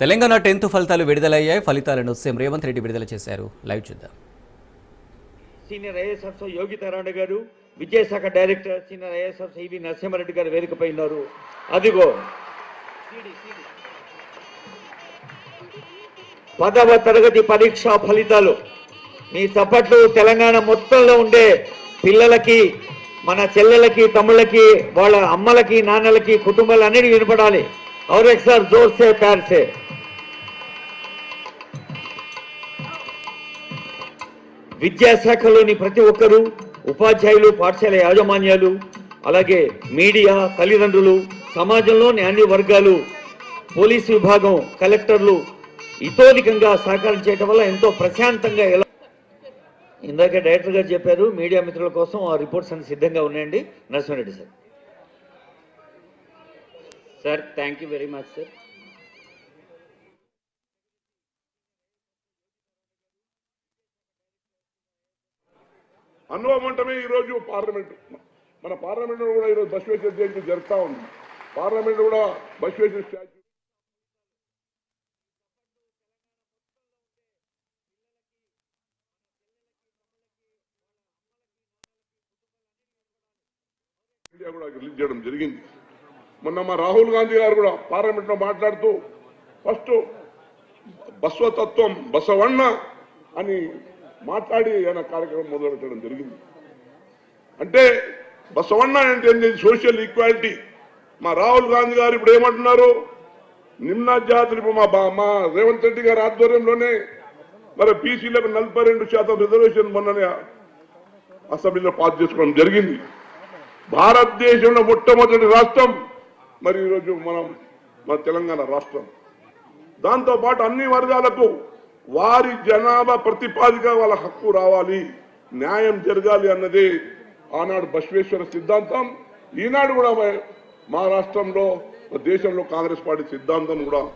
Telangana tenth ఫలితాలు విడుదలయ్యాయి ఫలితాలను సీఎం రేవంత్ రెడ్డి విడుదల చేశారు లైవ్ చూద్దాం సీనియర్ ఐఏఎస్ ఆఫీసర్ యోగితారాయణ గారు విద్యాశాఖ director senior IAS officer EV Narasimha Reddy గారు వేదికపై ఉన్నారు అదిగో పదవ తరగతి పరీక్ష ఫలితాలు మీ చప్పట్లు తెలంగాణ మొత్తంలో ఉండే పిల్లలకి మన చెల్లెలకి తమ్ముళ్ళకి వాళ్ళ అమ్మలకి నాన్నలకి కుటుంబాలన్నిటికీ వినపడాలి और एक सार जोर से प्यार से విద్యాశాఖలోని ప్రతి ఒక్కరూ ఉపాధ్యాయులు పాఠశాల యాజమాన్యాలు అలాగే మీడియా తల్లిదండ్రులు సమాజంలోని అన్ని వర్గాలు పోలీసు విభాగం కలెక్టర్లు ఇతోధికంగా సహకారం చేయడం వల్ల ఎంతో ప్రశాంతంగా ఎలా ఇందాక డైరెక్టర్ గారు చెప్పారు మీడియా మిత్రుల కోసం ఆ రిపోర్ట్స్ అన్ని సిద్ధంగా ఉన్నాయండి. Narasimha Reddy sir. Sir thank you very much sir అనుభవం ఈరోజు పార్లమెంట్? మన పార్లమెంట్ కూడా ఈరోజు బసవేశ్వర జయంతి జరుగుతూ ఉంది. పార్లమెంట్ కూడా బసవేశ్వర స్టాచ్యూ మీడియా కూడా రిలీజ్ చేయడం జరిగింది. మొన్న మా రాహుల్ గాంధీ గారు కూడా పార్లమెంట్లో మాట్లాడుతూ ఫస్ట్ బస్వతత్వం బసవన్న అని మాట్లాడి ఆయన కార్యక్రమం మొదలుపెట్టడం జరిగింది. అంటే బసవಣ್ణ అంటే ఏంటి? సోషల్ ఈక్వాలిటీ మా రాహుల్ గాంధీ గారు ఇప్పుడు ఏమంటున్నారు? నిమ్న జాతులు ఇప్పుడు మా మా రేవంత్ రెడ్డి గారి ఆధ్వర్యంలోనే మరి బీసీలకు నలభై రెండు శాతం రిజర్వేషన్ మొన్ననే అసెంబ్లీలో పాస్ చేసుకోవడం జరిగింది. భారతదేశంలో మొట్టమొదటి రాష్ట్రం మరి ఈరోజు మనం మన తెలంగాణ రాష్ట్రం. దాంతో పాటు అన్ని వర్గాలకు వారి జనాభా ప్రతిపాదిక వాళ్ళ హక్కు రావాలి న్యాయం జరగాలి అన్నది ఆనాడు బసవేశ్వర సిద్ధాంతం. ఈనాడు కూడా మా- రాష్ట్రంలో దేశంలో కాంగ్రెస్ పార్టీ సిద్ధాంతం కూడా